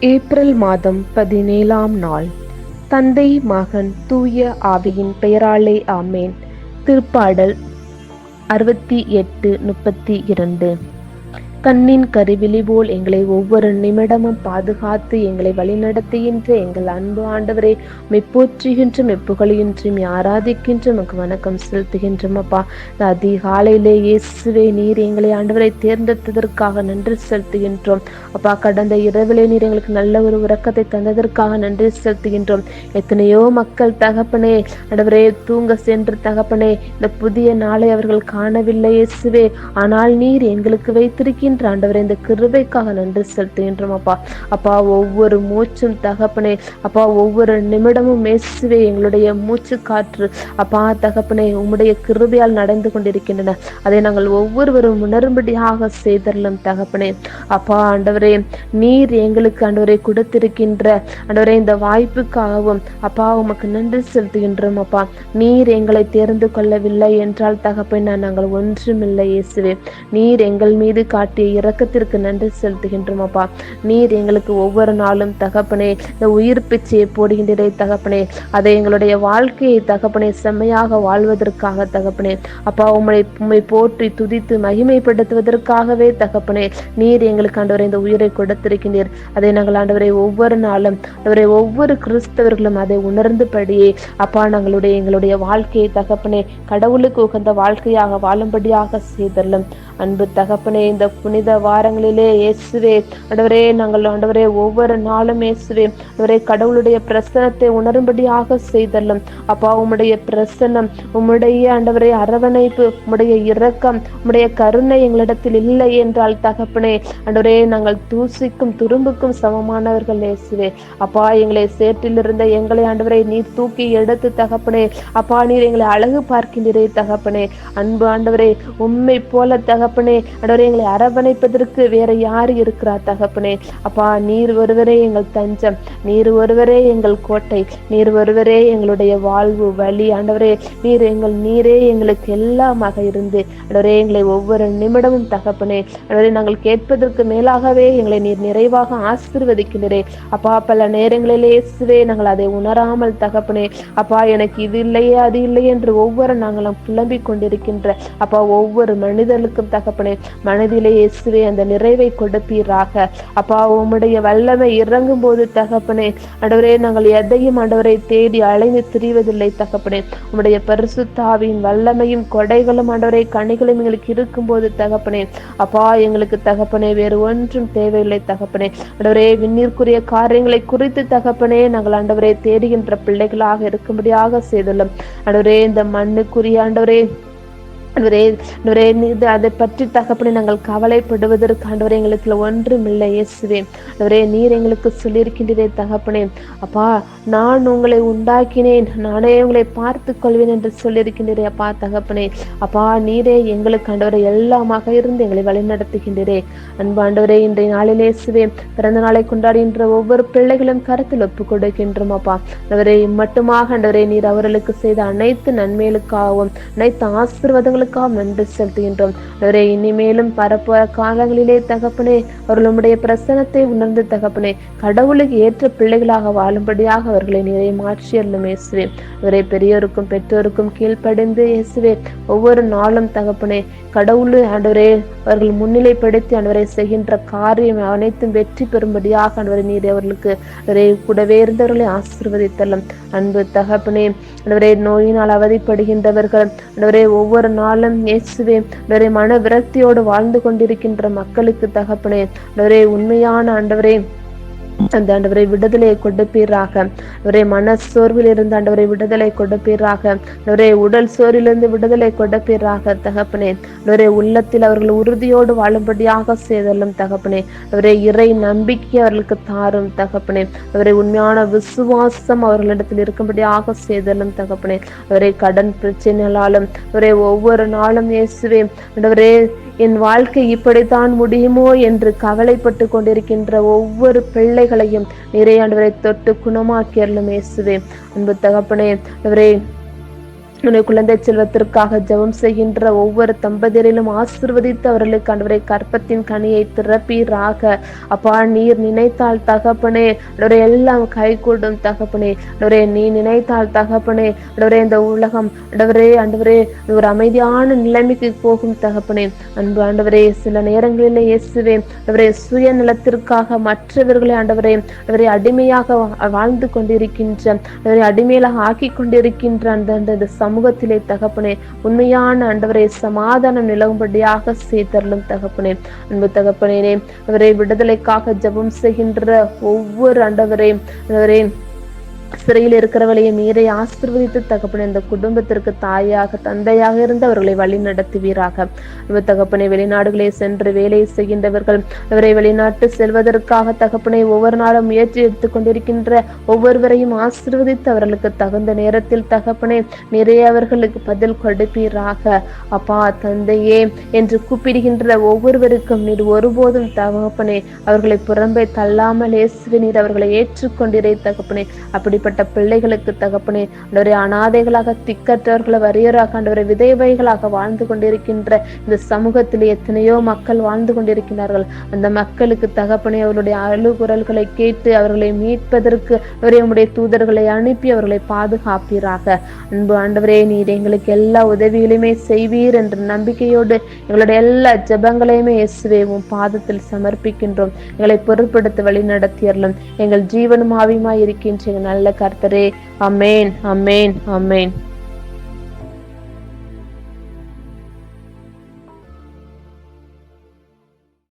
April மாதம் பதினேழாம் நாள். தந்தை மகன் தூய ஆவியின் பெயராலே ஆமேன். திருப்பாடல் அறுபத்தி எட்டு முப்பத்தி இரண்டு. கண்ணின் கருவிழி போல் எங்களை ஒவ்வொரு நிமிடமும் பாதுகாத்து எங்களை வழிநடத்துகின்ற எங்கள் அன்பு ஆண்டவரே மெப்போற்றுகின்றும் மெப்புகழிகின்றும் ஆராதிக்கின்றும் உமக்கு வணக்கம் செலுத்துகின்றோம் அப்பா. இந்த அதிகாலையிலே இயேசுவே நீர் எங்களை ஆண்டவரை தேர்ந்தெடுத்ததற்காக நன்றி செலுத்துகின்றோம். அப்பா கடந்த இரவிலே நீர் எங்களுக்கு நல்ல ஒரு உறக்கத்தை தந்ததற்காக நன்றி செலுத்துகின்றோம். எத்தனையோ மக்கள் தகப்பனே ஆண்டவரே தூங்க சென்று தகப்பனே இந்த புதிய நாளை அவர்கள் காணவில்லை இயேசுவே. ஆனால் நீர் எங்களுக்கு வைத்திருக்கின்ற ஆண்டவரே இந்த கிருபைக்காக நன்றி செலுத்துகின்றோம் அப்பா. அப்பா ஒவ்வொரு மூச்சும் தகப்பனே அப்பா ஒவ்வொரு நிமிடமும் மேசுவே எங்களுடைய மூச்சு காற்று அப்பா தகப்பனே உம்முடைய கிருபையால் நடந்து கொண்டிருக்கின்றன. அதை நாங்கள் ஒவ்வொருவரும் உணரும்படியாக செய்தரலும் தகப்பனே. அப்பா ஆண்டவரே நீர் எங்களுக்கு ஆண்டவரை கொடுத்திருக்கின்ற ஆண்டவரே இந்த வாய்ப்புக்காகவும் அப்பா உமக்கு நன்றி செலுத்துகின்றோம் அப்பா. நீர் எங்களை தேர்ந்து கொள்ளவில்லை என்றால் தகப்பன நாங்கள் ஒன்றுமில்லை இயேசுவே. நீர் எங்கள் மீது காட்டிய உம்முடைய இரக்கத்திற்கு நன்றி செலுத்துகின்றோம் அப்பா நீர் எங்களுக்கு ஒவ்வொரு நாளும் தகப்பனே இந்த உயிர் பிச்சையை போடுகின்றே தகப்பனே. அதை எங்களுடைய வாழ்க்கையை தகப்பனே செம்மையாக வாழ்வதற்காக தகப்பனே. அப்பா உம்மை உம்மை போற்றி துதித்து மகிமைப்படுத்துவதற்காகவே தகப்பனே நீர் எங்களுக்கு ஆண்டவரை இந்த உயிரை கொடுத்திருக்கின்றீர். அதை நாங்கள் ஆண்டவரை ஒவ்வொரு நாளும் அவரை ஒவ்வொரு கிறிஸ்தவர்களும் அதை உணர்ந்தபடியே அப்பா நாங்களுடைய எங்களுடைய வாழ்க்கையை தகப்பனே கடவுளுக்கு உகந்த வாழ்க்கையாக வாழும்படியாக செய்தல்லும் அன்பு தகப்பனே இந்த புனித வாரங்களிலே இயேசுவே ஆண்டவரே நாங்கள் ஆண்டவரே ஒவ்வொரு நாளும் இயேசுவே ஆண்டவரே கடவுளுடைய பிரசனத்தை உணரும்படியாக செய்தல்லும் அப்பா உம்முடைய பிரசனம் உம்முடைய ஆண்டவரே அரவணைப்பு உம்முடைய இரக்கம் உம்முடைய கருணை எங்களிடத்தில் இல்லை என்றால் தகப்பனே ஆண்டவரே நாங்கள் தூசிக்கும் துரும்புக்கும் சமமானவர்கள் இயேசுவே. அப்பா எங்களை சேற்றிலிருந்த எங்களை ஆண்டவரை நீர் தூக்கி எடுத்து தகப்பனே அப்பா நீர் எங்களை அழகு பார்க்கின்றீரே தகப்பனே. அன்பு ஆண்டவரே உண்மை போல தகப்பனே ஆண்டவரே எங்களை அரவணை அரவணைப்பதற்கு வேற யார் இருக்கிறா தகப்பனே? அப்பா நீர் ஒருவரே எங்கள் தஞ்சம் நீர் ஒருவரே எங்கள் கோட்டை நீர் ஒருவரே எங்களுடைய வாழ்வு வழி. ஆண்டவரே நீர் எங்கள் நீரே எங்களுக்கு எல்லாமாக இருந்து. ஆண்டவரே எங்களை ஒவ்வொரு நிமிடமும் தகப்பனே. ஆண்டவரே நாங்கள் கேட்பதற்கு மேலாகவே எங்களை நீர் நிறைவாக ஆசீர்வதிக்கின்றே அப்பா பல நேரங்களிலே இயேசுவே நாங்கள் அதை உணராமல் தகப்பனே. அப்பா எனக்கு இது இல்லையே அது இல்லை என்று ஒவ்வொரு நாங்களும் புலம்பிக் கொண்டிருக்கின்ற அப்பா ஒவ்வொரு மனிதர்களுக்கும் தகப்பனே. மனதிலே இயேசுவே அந்த நிறைவை கொடுப்பீராக. அப்பா உம்முடைய வல்லமை இறங்கும் போது தகப்பனே ஆண்டவரே நாங்கள் எதையும் ஆண்டவரை தேடி அலைந்து திரிவதில்லை தகப்பனே. உம்முடைய பரிசுத்தாவின் வல்லமையும் கொடைகளும் ஆண்டவரை கனிகளும் எங்களுக்கு இருக்கும்போது தகப்பனே. அப்பா எங்களுக்கு தகப்பனே வேறு ஒன்றும் தேவையில்லை தகப்பனே. ஆண்டவரே விண்ணிற்குரிய காரியங்களை குறித்து தகப்பனே நாங்கள் ஆண்டவரை தேடுகின்ற பிள்ளைகளாக இருக்கும்படியாக செய்துள்ளோம். ஆண்டவரே இந்த மண்ணுக்குரிய ஆண்டவரே ஆண்டவரே ஆண்டவரே இது அதை பற்றி தகப்பனை நாங்கள் கவலைப்படுவதற்கு ஆண்டவரே எங்களுக்கு ஒன்றும் இல்லை இயேசுவே. ஆண்டவரே நீர் எங்களுக்கு சொல்லியிருக்கின்றதே தகப்பனே. அப்பா நான் உங்களை உண்டாக்கினேன் நானே உங்களை பார்த்து கொள்வேன் என்று சொல்லியிருக்கின்றே அப்பா தகப்பனே. அப்பா நீரே எங்களுக்கு ஆண்டவரை எல்லாமாக இருந்து எங்களை வழிநடத்துகின்றே அன்பு ஆண்டவரே இன்றைய நாளில் இயேசுவே பிறந்த நாளை கொண்டாடுகின்ற ஒவ்வொரு பிள்ளைகளும் கருத்தில் ஒப்புக் கொடுக்கின்றோம் அப்பா. ஆண்டவரே மட்டுமாக ஆண்டவரே நீர் அவர்களுக்கு செய்த அனைத்து நன்மைகளுக்காகவும் அனைத்து ஆசீர்வாதங்களும் அவர்களுக்காக நன்றி செலுத்துகின்றோம். அவரே இனிமேலும் பரப்புற காலங்களிலே தகப்பனே அவர்கள் உம்முடைய பிரசனத்தை உணர்ந்து தகப்பனே கடவுளுக்கு ஏற்ற பிள்ளைகளாக வாழும்படியாக அவர்களை நிறைய மாற்றி அருளும் இயேசுவே. அவரை பெரியோருக்கும் பெற்றோருக்கும் கீழ்ப்படைந்து இயேசுவே ஒவ்வொரு நாளும் தகப்பனே கடவுள் ஆண்டவரே அவர்கள் முன்னிலைப்படுத்தி ஆண்டவரை செய்கின்ற காரியம் அனைத்தும் வெற்றி பெறும்படியாக ஆண்டவரை நீர் அவர்களுக்கு அவரை கூடவே இருந்தவர்களை ஆசிர்வதித்தல்லும் அன்பு தகப்பனே ஆண்டவரே நோயினால் அவதிப்படுகின்றவர்கள் ஆண்டவரே ஒவ்வொரு நாள் காலம் இயேசுவே ஆண்டவரே மன விரக்தியோடு வாழ்ந்து கொண்டிருக்கின்ற மக்களுக்கு தகப்பனே ஆண்டவரே உண்மையான ஆண்டவரே அந்த ஆண்டவரை விடுதலை கொடுப்பீராக. அவரே மன சோர்வில் இருந்து ஆண்டவரை விடுதலை கொடுப்பீராக. அவரே உடல் சோர்விலிருந்து விடுதலை கொடுப்பீராக தகப்பனே. அவரே உள்ளத்தில் அவர்கள் உறுதியோடு வாழும்படியாக செய்தலும் தகப்பனே. அவரே இறை நம்பிக்கை அவர்களுக்கு தாரும் தகப்பனே. அவரை உண்மையான விசுவாசம் அவர்களிடத்தில் இருக்கும்படியாக செய்தலும் தகப்பனே. அவரை கடன் பிரச்சனைகளாலும் அவரை ஒவ்வொரு நாளும் இயேசுவே. ஆண்டவரே என் வாழ்க்கை இப்படித்தான் முடியுமோ என்று கவலைப்பட்டு கொண்டிருக்கின்ற ஒவ்வொரு பிள்ளைகளையும் நிறைய ஆண்டவரை தொட்டு குணமாக்கியர்களும் இயேசுவே. அன்பு தகப்பனே அவரே உன்னை குழந்தை செல்வத்திற்காக ஜெபம் செய்கின்ற ஒவ்வொரு தம்பதியரிலும் ஆசிர்வதித்து அவர்களுக்கு ஆண்டவரை கற்பத்தின் கனியை திறப்பீராக. அப்பா நீர் நினைத்தால் தகப்பனே அவருடைய எல்லாம் கைகூடும் தகப்பனே. அவரே நீ நினைத்தால் தகப்பனே அவரே இந்த உலகம் அடவரே ஆண்டவரே ஒரு அமைதியான நிலைமைக்கு போகும் தகப்பனே. அன்பு ஆண்டவரே சில நேரங்களில் இயேசுவே சுய சுயநலத்திற்காக மற்றவர்களை ஆண்டவரே அவரை அடிமையாக வா- வாழ்ந்து கொண்டிருக்கின்ற அவரை அடிமையிலாக ஆக்கி கொண்டிருக்கின்ற அந்த அந்த சம சமூகத்திலே தகப்பனே உண்மையான அண்டவரை சமாதானம் நிலவும்படியாக செய்தரலும் தகப்பனே. அன்பு தகப்பனே அவரை விடுதலைக்காக ஜெபம் செய்கின்ற ஒவ்வொரு ஆண்டவரே ஆண்டவரே சிறையில் இருக்கிறவளையை மீறி ஆசிர்வதித்து தகப்பன் இந்த குடும்பத்திற்கு தாயாக தந்தையாக இருந்து அவர்களை வழி நடத்துவீராக. தகப்பனை வெளிநாடுகளே சென்று வேலை செய்கின்றவர்கள் அவரை வெளிநாட்டு செல்வதற்காக தகப்பனை ஒவ்வொரு நாளும் முயற்சி எடுத்துக் கொண்டிருக்கின்ற ஒவ்வொருவரையும் ஆசிர்வதித்து அவர்களுக்கு தகுந்த நேரத்தில் தகப்பனே நிறைய அவர்களுக்கு பதில் கொடுப்பீராக. அப்பா தந்தையே என்று கூப்பிடுகின்ற ஒவ்வொருவருக்கும் நீர் ஒருபோதும் தகப்பனே அவர்களை புறம்பே தள்ளாமல் இயேசுவே நீர் அவர்களை ஏற்றுக்கொண்டிரை தகப்பனே. அப்படிப்பட்ட பிள்ளைகளுக்கு தகப்பனே ஆண்டவரே அனாதைகளாக திக்கற்றவர்களை வறியராக ஆண்டவரை விதைவைகளாக வாழ்ந்து கொண்டிருக்கின்ற இந்த சமூகத்தில் எத்தனையோ மக்கள் வாழ்ந்து கொண்டிருக்கிறார்கள். அந்த மக்களுக்கு தகப்பனே அவருடைய அழுகுரல்களை கேட்டு அவர்களை மீட்பதற்கு அவரே உம்முடைய தூதர்களை அனுப்பி அவர்களை பாதுகாப்பீராக. அன்பு ஆண்டவரே நீர் எங்களுக்கு எல்லா உதவிகளையுமே செய்வீர் என்ற நம்பிக்கையோடு எங்களுடைய எல்லா ஜெபங்களையுமே இயேசுவே பாதத்தில் சமர்ப்பிக்கின்றோம். எங்களை பொருட்படுத்த வழி நடத்தியறலும் எங்கள் ஜீவனும் ஆவியுமாய் இருக்கின்ற நல்ல நல்ல கர்த்தரே. அமேன் அமேன் அமேன்